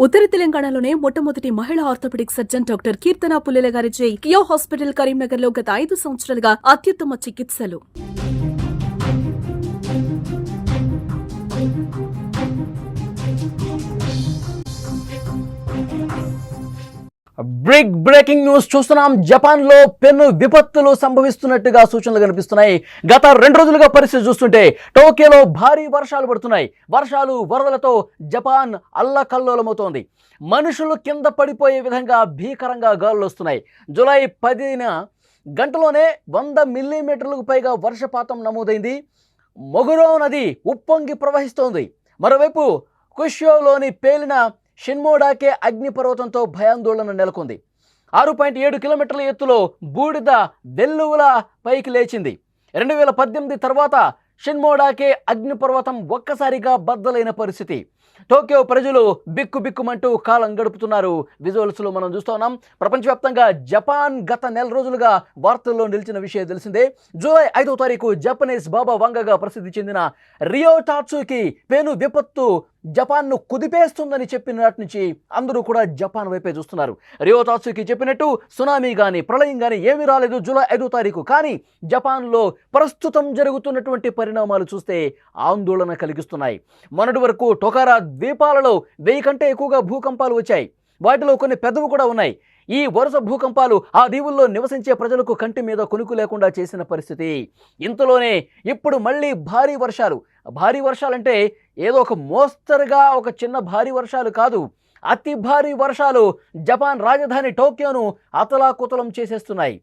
ఉత్తర తెలంగాణలోనే మొట్టమొదటి మహిళా orthopaedic surgeon doctor Keerthana Pullela గారిచే కియో హాస్పిటల్ కరీంనగర్లో గత ఐదు సంవత్సరాలుగా అత్యుత్తమ చికిత్సలు. బ్రేక్ బ్రేకింగ్ న్యూస్ చూస్తున్నాం. జపాన్లో పెను విపత్తులు సంభవిస్తున్నట్టుగా సూచనలు కనిపిస్తున్నాయి. గత రెండు రోజులుగా పరిస్థితి చూస్తుంటే టోక్యోలో భారీ వర్షాలు పడుతున్నాయి. వర్షాలు వరదలతో జపాన్ అల్లకల్లోలమవుతోంది. మనుషులు కింద పడిపోయే విధంగా భీకరంగా గాలులు వస్తున్నాయి. జూలై పదిన గంటలోనే వంద మిల్లీమీటర్లకు పైగా వర్షపాతం నమోదైంది. మొగురో నది ఉప్పొంగి ప్రవహిస్తోంది. మరోవైపు కుష్యోలోని పేలిన షిన్మోడాకే అగ్నిపర్వతంతో భయాందోళన నెలకొంది. ఆరు పాయింట్ ఏడు కిలోమీటర్ల ఎత్తులో బూడిద వెల్లువల పైకి లేచింది. రెండు వేల పద్దెనిమిది తర్వాత షిన్మోడాకే అగ్నిపర్వతం ఒక్కసారిగా బద్దలైన పరిస్థితి. టోక్యో ప్రజలు బిక్కు బిక్కుమంటూ కాలం గడుపుతున్నారు. విజువల్స్లో మనం చూస్తున్నాం ప్రపంచవ్యాప్తంగా జపాన్ గత నెల రోజులుగా వార్తల్లో నిలిచిన విషయం తెలిసిందే. జూలై ఐదో తారీఖు జపనీస్ బాబా వంగగా ప్రసిద్ధి చెందిన రియో టాట్సుకి పేను విపత్తు జపాన్ను కుదిపేస్తుందని చెప్పినట్టు నుంచి అందరూ కూడా జపాన్ వైపే చూస్తున్నారు. రియో టాట్సుకి చెప్పినట్టు సునామీ కానీ ప్రళయం కానీ ఏమీ రాలేదు జూలై ఐదో తారీఖు. కానీ జపాన్లో ప్రస్తుతం జరుగుతున్నటువంటి పరిణామాలు చూస్తే ఆందోళన కలిగిస్తున్నాయి. మొన్నటి వరకు టొకారా ద్వీపాలలో వెయ్యి కంటే ఎక్కువగా భూకంపాలు వచ్చాయి. వాటిలో కొన్ని పెద్దవి కూడా ఉన్నాయి. ఈ వరుస భూకంపాలు ఆ దీవుల్లో నివసించే ప్రజలకు కంటి మీద కొనుకు లేకుండా చేసిన పరిస్థితి. ఇంతలోనే ఇప్పుడు మళ్ళీ భారీ వర్షాలు. భారీ వర్షాలంటే ఏదో ఒక మోస్తరుగా ఒక చిన్న భారీ వర్షాలు కాదు అతి భారీ వర్షాలు జపాన్ రాజధాని టోక్యోను అతలాకుతలం చేసేస్తున్నాయి.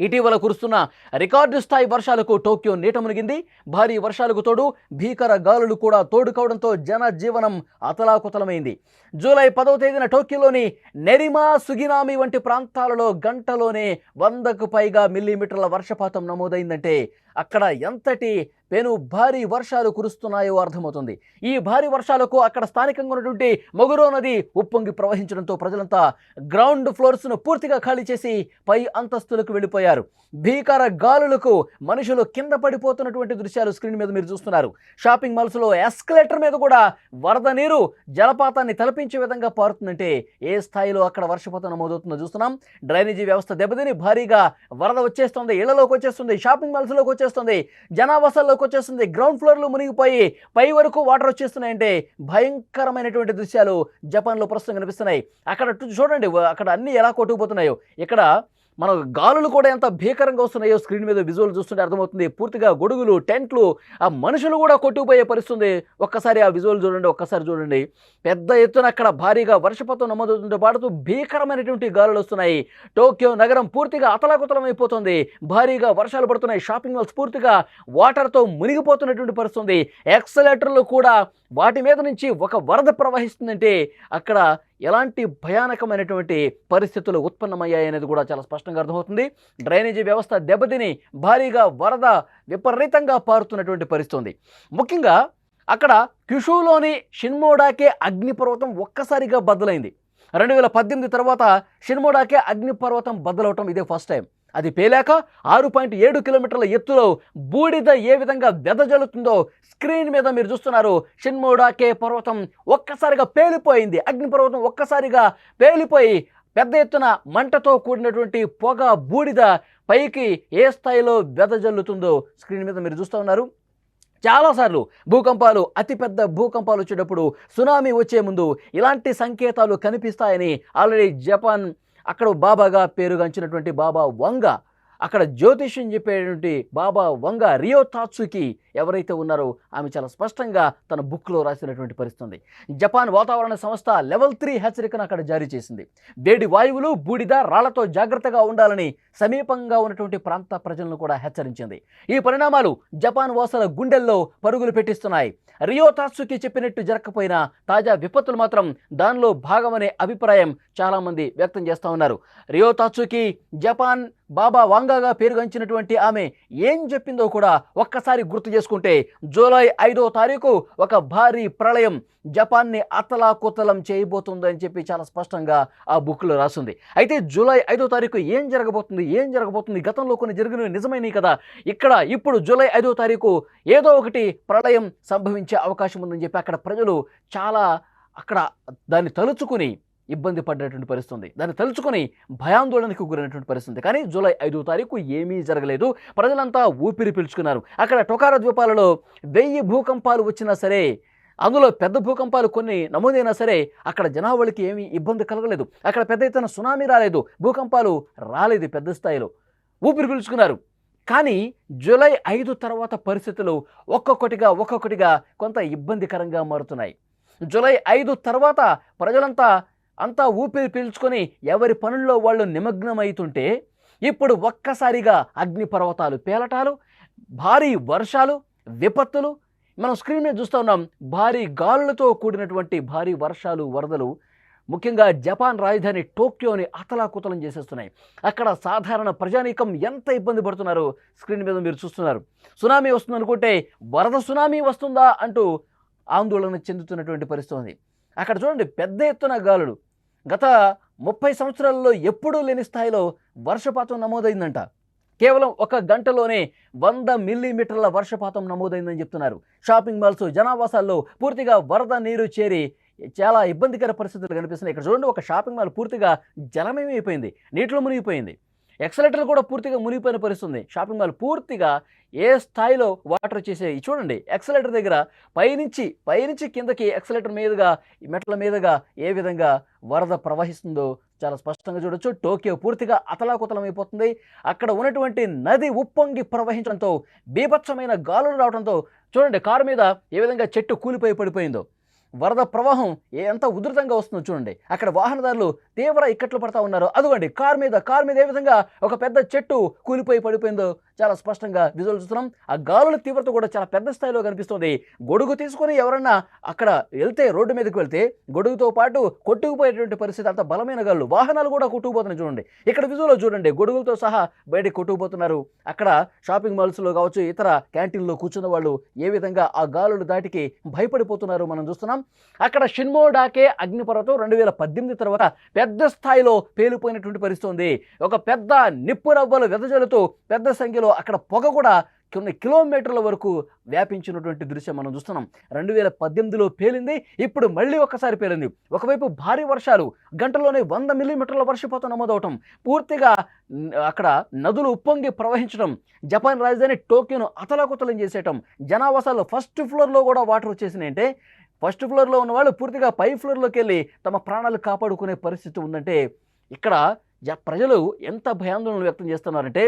ఇటీవల కురుస్తున్న రికార్డు స్థాయి వర్షాలకు టోక్యో నీట మునిగింది. భారీ వర్షాలకు తోడు భీకర గాలులు కూడా తోడుకోవడంతో జనజీవనం అతలాకుతలమైంది. జూలై పదవ తేదీన టోక్యోలోని నెరిమా సుగినామి వంటి ప్రాంతాలలో గంటలోనే వందకు పైగా మిల్లీమీటర్ల వర్షపాతం నమోదైందంటే అక్కడ ఎంతటి పెను భారీ వర్షాలు కురుస్తున్నాయో అర్థమవుతుంది. ఈ భారీ వర్షాలకు అక్కడ స్థానికంగా ఉన్నటువంటి మొగురో నది ఉప్పొంగి ప్రవహించడంతో ప్రజలంతా గ్రౌండ్ ఫ్లోర్స్ను పూర్తిగా ఖాళీ చేసి పై అంతస్తులకు వెళ్ళిపోయారు. భీకర గాలులకు మనుషులు కింద పడిపోతున్నటువంటి దృశ్యాలు స్క్రీన్ మీద మీరు చూస్తున్నారు. షాపింగ్ మాల్స్లో ఎస్కలేటర్ మీద కూడా వరద నీరు జలపాతాన్ని తలపించే విధంగా పారుతుందంటే ఏ స్థాయిలో అక్కడ వర్షపాతం నమోదవుతుందో చూస్తున్నాం. డ్రైనేజీ వ్యవస్థ దెబ్బతిని భారీగా వరద వచ్చేస్తుంది ఇళ్ళలోకి వచ్చేస్తుంది షాపింగ్ మాల్స్లోకి వచ్చేస్తుంది జనావాసాల్లోకి వచ్చేస్తుంది. గ్రౌండ్ ఫ్లోర్లు మునిగిపోయి పై వరకు వాటర్ వచ్చేస్తున్నాయంటే భయంకరమైనటువంటి దృశ్యాలు జపాన్లో ప్రస్తుతం కనిపిస్తున్నాయి. అక్కడ చూడండి అక్కడ అన్నీ ఎలా కొట్టుకుపోతున్నాయో. ఇక్కడ మన గాలులు కూడా ఎంత భీకరంగా వస్తున్నాయో స్క్రీన్ మీద విజువల్ చూస్తుంటే అర్థమవుతుంది. పూర్తిగా గొడుగులు టెంట్లు ఆ మనుషులు కూడా కొట్టుకుపోయే పరిస్థితుంది. ఒక్కసారి ఆ విజువల్ చూడండి ఒక్కసారి చూడండి. పెద్ద ఎత్తున అక్కడ భారీగా వర్షపాతం నమోదవుతుంటే పాడుతూ భీకరమైనటువంటి గాలులు వస్తున్నాయి. టోక్యో నగరం పూర్తిగా అతలాకుతలమైపోతుంది. అయిపోతుంది భారీగా వర్షాలు పడుతున్నాయి. షాపింగ్ మాల్స్ పూర్తిగా వాటర్తో మునిగిపోతున్నటువంటి పరిస్థితుంది. ఎక్సలేటర్లు కూడా వాటి మీద నుంచి ఒక వరద ప్రవహిస్తుందంటే అక్కడ ఎలాంటి భయానకమైనటువంటి పరిస్థితులు ఉత్పన్నమయ్యాయి అనేది కూడా చాలా స్పష్టంగా అర్థమవుతుంది. డ్రైనేజీ వ్యవస్థ దెబ్బతిని భారీగా వరద విపరీతంగా పారుతున్నటువంటి పరిస్థితి ఉంది ముఖ్యంగా అక్కడ క్యుషులోని షిన్మోడాకే అగ్నిపర్వతం ఒక్కసారిగా బద్దలైంది. రెండు వేల పద్దెనిమిది తర్వాత షిన్మోడాకే అగ్నిపర్వతం బద్దలవటం ఇదే ఫస్ట్ టైం. అది పేలాక ఆరు పాయింట్ ఏడు కిలోమీటర్ల ఎత్తులో బూడిద ఏ విధంగా వెదజల్లుతుందో స్క్రీన్ మీద మీరు చూస్తున్నారు. షిన్మోడాకే పర్వతం ఒక్కసారిగా పేలిపోయింది. అగ్నిపర్వతం ఒక్కసారిగా పేలిపోయి పెద్ద ఎత్తున మంటతో కూడినటువంటి పొగ బూడిద పైకి ఏ స్థాయిలో వెదజల్లుతుందో స్క్రీన్ మీద మీరు చూస్తూ ఉన్నారు. చాలాసార్లు భూకంపాలు అతిపెద్ద భూకంపాలు వచ్చేటప్పుడు సునామీ వచ్చే ముందు ఇలాంటి సంకేతాలు కనిపిస్తాయని ఆల్రెడీ జపాన్ అక్కడ బాబాగా పేరుగాంచినటువంటి బాబా వంగ అక్కడ జ్యోతిష్యం చెప్పేటువంటి బాబా వంగ రియో తాత్సుకి ఎవరైతే ఉన్నారో ఆమె చాలా స్పష్టంగా తన బుక్లో రాసినటువంటి పరిస్థితి ఉంది జపాన్ వాతావరణ సంస్థ లెవెల్ త్రీ హెచ్చరికను అక్కడ జారీ చేసింది. వేడి వాయువులు బూడిద రాళ్ళతో జాగ్రత్తగా ఉండాలని సమీపంగా ఉన్నటువంటి ప్రాంత ప్రజలను కూడా హెచ్చరించింది. ఈ పరిణామాలు జపాన్ వాసుల గుండెల్లో పరుగులు పెట్టిస్తున్నాయి. రియో తాత్సుకి చెప్పినట్టు జరగకపోయినా తాజా విపత్తులు మాత్రం దానిలో భాగమనే అభిప్రాయం చాలామంది వ్యక్తం చేస్తూ ఉన్నారు. రియో తాత్సుకి జపాన్ బాబా వాంగాగా పేరుగంచినటువంటి ఆమె ఏం చెప్పిందో కూడా ఒక్కసారి గుర్తు చేసుకుంటే జూలై ఐదో తారీఖు ఒక భారీ ప్రళయం జపాన్ని అతలాకుతలం చేయబోతుందని చెప్పి చాలా స్పష్టంగా ఆ బుక్లో రాసింది. అయితే జూలై ఐదో తారీఖు ఏం జరగబోతుంది? ఏం జరగబోతుంది? గతంలో కొన్ని జరిగినవి నిజమైనవి కదా. ఇక్కడ ఇప్పుడు జూలై ఐదో తారీఖు ఏదో ఒకటి ప్రళయం సంభవించే అవకాశం ఉందని చెప్పి అక్కడ ప్రజలు చాలా అక్కడ దాన్ని తలుచుకుని ఇబ్బంది పడ్డటువంటి పరిస్థితి ఉంది దాన్ని తలుచుకొని భయాందోళనకు గురైనటువంటి పరిస్థితి కానీ జూలై ఐదో తారీఖు ఏమీ జరగలేదు. ప్రజలంతా ఊపిరి పీల్చుకున్నారు. అక్కడ టొకారా ద్వీపాలలో వెయ్యి భూకంపాలు వచ్చినా సరే అందులో పెద్ద భూకంపాలు కొన్ని నమోదైనా సరే అక్కడ జనావళికి ఏమీ ఇబ్బంది కలగలేదు. అక్కడ పెద్ద ఎత్తున సునామీ రాలేదు. భూకంపాలు రాలేదు పెద్ద స్థాయిలో. ఊపిరి పీల్చుకున్నారు. కానీ జూలై ఐదు తర్వాత పరిస్థితులు ఒక్కొక్కటిగా ఒక్కొక్కటిగా కొంత ఇబ్బందికరంగా మారుతున్నాయి. జూలై ఐదు తర్వాత ప్రజలంతా అంతా ఊపిరి పీల్చుకొని ఎవరి పనుల్లో వాళ్ళు నిమగ్నమవుతుంటే ఇప్పుడు ఒక్కసారిగా అగ్నిపర్వతాలు పేలటాలు భారీ వర్షాలు విపత్తులు మనం స్క్రీన్ మీద చూస్తూ ఉన్నాం భారీ గాలులతో కూడినటువంటి భారీ వర్షాలు వరదలు ముఖ్యంగా జపాన్ రాజధాని టోక్యోని అతలాకుతలం చేసేస్తున్నాయి. అక్కడ సాధారణ ప్రజానీకం ఎంత ఇబ్బంది పడుతున్నారో స్క్రీన్ మీద మీరు చూస్తున్నారు. సునామీ వస్తుంది అనుకుంటే వరద సునామీ వస్తుందా అంటూ ఆందోళన చెందుతున్నటువంటి పరిస్థితి ఉంది. అక్కడ చూడండి పెద్ద ఎత్తున గాలులు. గత ముప్పై సంవత్సరాల్లో ఎప్పుడూ లేని స్థాయిలో వర్షపాతం నమోదైందంట. కేవలం ఒక గంటలోనే వంద మిల్లీమీటర్ల వర్షపాతం నమోదైందని చెప్తున్నారు. షాపింగ్ మాల్స్ జనావాసాల్లో పూర్తిగా వరద నీరు చేరి చాలా ఇబ్బందికర పరిస్థితులు కనిపిస్తున్నాయి. ఇక్కడ చూడండి ఒక షాపింగ్ మాల్ పూర్తిగా జలమయమైపోయింది. నీటిలో మునిగిపోయింది. ఎక్సలేటర్ కూడా పూర్తిగా మునిగిపోయిన పరిస్థితుంది. షాపింగ్ మాల్ పూర్తిగా ఏ స్థాయిలో వాటర్ వచ్చేసాయి? చూడండి ఎక్సలేటర్ దగ్గర పైనుంచి పైనుంచి కిందకి ఎక్సలేటర్ మీదుగా మెట్ల మీదుగా ఏ విధంగా వరద ప్రవహిస్తుందో చాలా స్పష్టంగా చూడొచ్చు. టోక్యో పూర్తిగా అతలాకుతలం అయిపోతుంది అక్కడ ఉన్నటువంటి నది ఉప్పొంగి ప్రవహించడంతో బీభత్సమైన గాలులు రావడంతో చూడండి కారు మీద ఏ విధంగా చెట్టు కూలిపోయి పడిపోయిందో. వరద ప్రవాహం ఏ ఎంత ఉధృతంగా వస్తుందో చూడండి. అక్కడ వాహనదారులు తీవ్ర ఇక్కట్లు పడతా ఉన్నారు. అదిగోండి కార్ మీద కార్ మీద ఏ విధంగా ఒక పెద్ద చెట్టు కూలిపోయి పడిపోయిందో చాలా స్పష్టంగా విజువల్ చూస్తున్నాం. ఆ గాలుల తీవ్రత కూడా చాలా పెద్ద స్థాయిలో కనిపిస్తుంది. గొడుగు తీసుకొని ఎవరన్నా అక్కడ వెళ్తే రోడ్డు మీదకి వెళ్తే గొడుగుతో పాటు కొట్టుకుపోయేటువంటి పరిస్థితి అంత బలమైన గాలు వాహనాలు కూడా కొట్టుకుపోతున్నాయి చూడండి. ఇక్కడ విజువల్లో చూడండి గొడుగులతో సహా బయటకు కొట్టుకుపోతున్నారు. అక్కడ షాపింగ్ మాల్స్లో కావచ్చు ఇతర క్యాంటీన్లో కూర్చున్న వాళ్ళు ఏ విధంగా ఆ గాలుల దాటికి భయపడిపోతున్నారు మనం చూస్తున్నాం. అక్కడ షిన్మో డాకే అగ్నిపర్వతం రెండు వేల పద్దెనిమిది తర్వాత పెద్ద స్థాయిలో పేలిపోయినటువంటి పరిస్థితి ఉంది. ఒక పెద్ద నిప్పు వెదజలుతూ వెదజల్లుతూ పెద్ద సంఖ్యలో అక్కడ పొగ కూడా కొన్ని కిలోమీటర్ల వరకు వ్యాపించినటువంటి దృశ్యం మనం చూస్తున్నాం. రెండు వేల పద్దెనిమిదిలో పేలింది ఇప్పుడు మళ్ళీ ఒక్కసారి పేలింది. ఒకవైపు భారీ వర్షాలు గంటలోనే వంద మిల్లీమీటర్ల వర్షపాతం నమోదవటం పూర్తిగా అక్కడ నదులు ఉప్పొంగి ప్రవహించడం జపాన్ రాజధాని టోక్యోను అతలాకుతలం చేసేయటం జనావాసాలు ఫస్ట్ ఫ్లోర్లో కూడా వాటర్ వచ్చేసినాయంటే ఫస్ట్ ఫ్లోర్లో ఉన్న వాళ్ళు పూర్తిగా పై ఫ్లోర్లోకి వెళ్ళి తమ ప్రాణాలు కాపాడుకునే పరిస్థితి ఉందంటే ఇక్కడ జ ప్రజలు ఎంత భయాందోళన వ్యక్తం చేస్తున్నారంటే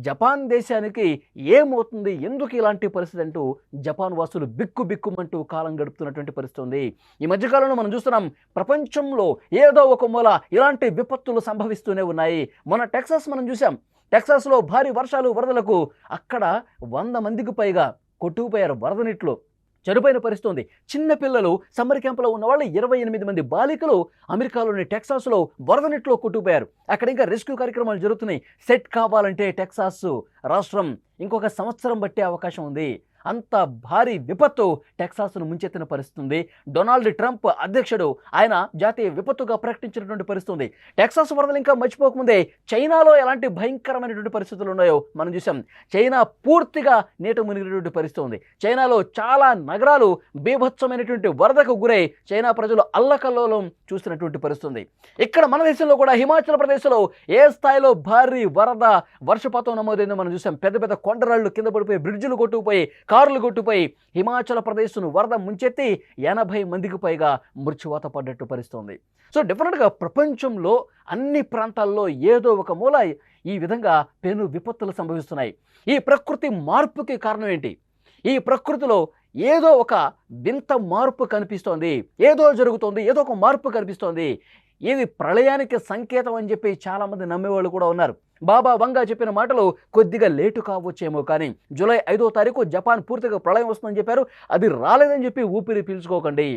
జపాన్ దేశానికి ఏమవుతుంది? ఎందుకు ఇలాంటి పరిస్థితి అంటూ జపాన్ వాసులు బిక్కు బిక్కుమంటూ కాలం గడుపుతున్నటువంటి పరిస్థితి ఉంది. ఈ మధ్యకాలంలో మనం చూస్తున్నాం ప్రపంచంలో ఏదో ఒక మూల ఇలాంటి విపత్తులు సంభవిస్తూనే ఉన్నాయి. మొన్న టెక్సాస్ మనం చూసాం టెక్సాస్లో భారీ వర్షాలు వరదలకు అక్కడ వంద మందికి పైగా కొట్టుకుపోయారు వరద నీటిలో. చనిపోయిన పరిస్థితి ఉంది చిన్న పిల్లలు సమ్మర్ క్యాంపులో ఉన్న వాళ్ళు ఇరవై ఎనిమిది మంది బాలికలు అమెరికాలోని టెక్సాస్లో వరద నీటిలో కొట్టుకుపోయారు. అక్కడ ఇంకా రెస్క్యూ కార్యక్రమాలు జరుగుతున్నాయి. సెట్ కావాలంటే టెక్సాస్ రాష్ట్రం ఇంకొక సంవత్సరం పట్టే అవకాశం ఉంది. అంత భారీ విపత్తు టెక్సాస్ను ముంచెత్తిన పరిస్థితుంది. డొనాల్డ్ ట్రంప్ అధ్యక్షుడు ఆయన జాతీయ విపత్తుగా ప్రకటించినటువంటి పరిస్థితుంది. టెక్సాస్ వరదలు ఇంకా మర్చిపోకముందే చైనాలో ఎలాంటి భయంకరమైనటువంటి పరిస్థితులు ఉన్నాయో మనం చూసాం చైనా పూర్తిగా నీట మునిగినటువంటి పరిస్థితి ఉంది చైనాలో చాలా నగరాలు బీభత్సమైనటువంటి వరదకు గురై చైనా ప్రజలు అల్లకల్లోలం చూస్తున్నటువంటి పరిస్థితుంది. ఇక్కడ మన దేశంలో కూడా హిమాచల్ ప్రదేశ్లో ఏ స్థాయిలో భారీ వరద వర్షపాతం నమోదైందో మనం చూసాం పెద్ద పెద్ద కొండరాళ్ళు కింద పడిపోయి బ్రిడ్జిలు కొట్టుకుపోయి కార్లు కొట్టుపోయి హిమాచల్ ప్రదేశ్ను వరద ముంచెత్తి ఎనభై మందికి పైగా మృత్యువాత పడ్డట్టు పరిస్థితుంది. సో డెఫినెట్గా ప్రపంచంలో అన్ని ప్రాంతాల్లో ఏదో ఒక మూల ఈ విధంగా పెను విపత్తులు సంభవిస్తున్నాయి. ఈ ప్రకృతి మార్పుకి కారణం ఏంటి? ఈ ప్రకృతిలో ఏదో ఒక వింత మార్పు కనిపిస్తోంది. ఏదో జరుగుతోంది ఏదో ఒక మార్పు కనిపిస్తోంది. ఇది ప్రళయానికి సంకేతం అని చెప్పి చాలామంది నమ్మేవాళ్ళు కూడా ఉన్నారు. బాబా వంగా చెప్పిన మాటలు కొద్దిగా లేటు కావచ్చేమో కానీ జూలై ఐదో తారీఖు జపాన్ పూర్తిగా ప్రళయం వస్తుందని చెప్పారు. అది రాలేదని చెప్పి ఊపిరి పీల్చుకోకండి.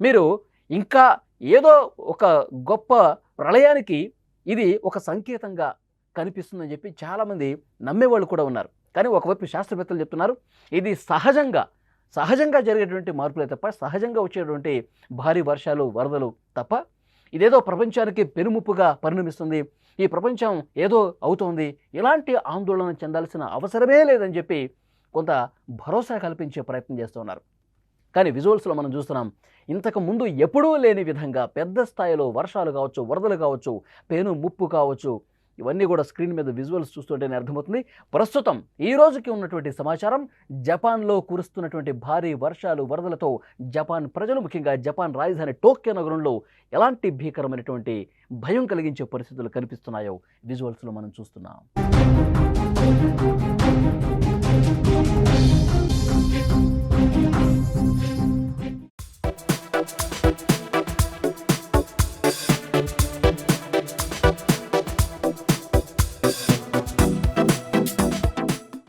మీరు ఇంకా ఏదో ఒక గొప్ప ప్రళయానికి ఇది ఒక సంకేతంగా కనిపిస్తుందని చెప్పి చాలామంది నమ్మేవాళ్ళు కూడా ఉన్నారు. కానీ ఒకవైపు శాస్త్రవేత్తలు చెప్తున్నారు ఇది సహజంగా సహజంగా జరిగేటువంటి మార్పులే తప్ప సహజంగా వచ్చేటువంటి భారీ వర్షాలు వరదలు తప్ప ఇదేదో ప్రపంచానికి పెనుముప్పుగా పరిణమిస్తుంది. ఈ ప్రపంచం ఏదో అవుతోంది. ఇలాంటి ఆందోళన చెందాల్సిన అవసరమే లేదని చెప్పి కొంత భరోసా కల్పించే ప్రయత్నం చేస్తున్నారు కానీ విజువల్స్లో మనం చూస్తున్నాం ఇంతకు ముందు ఎప్పుడూ లేని విధంగా పెద్ద స్థాయిలో వర్షాలు కావచ్చు వరదలు కావచ్చు పేను ముప్పు కావచ్చు ఇవన్నీ కూడా స్క్రీన్ మీద విజువల్స్ చూస్తుంటేనే అర్థమవుతుంది. ప్రస్తుతం ఈ రోజుకి ఉన్నటువంటి సమాచారం జపాన్లో కురుస్తున్నటువంటి భారీ వర్షాలు వరదలతో జపాన్ ప్రజలు ముఖ్యంగా జపాన్ రాజధాని టోక్యో నగరంలో ఎలాంటి భీకరమైనటువంటి భయం కలిగించే పరిస్థితులు కనిపిస్తున్నాయో విజువల్స్లో మనం చూస్తున్నాం.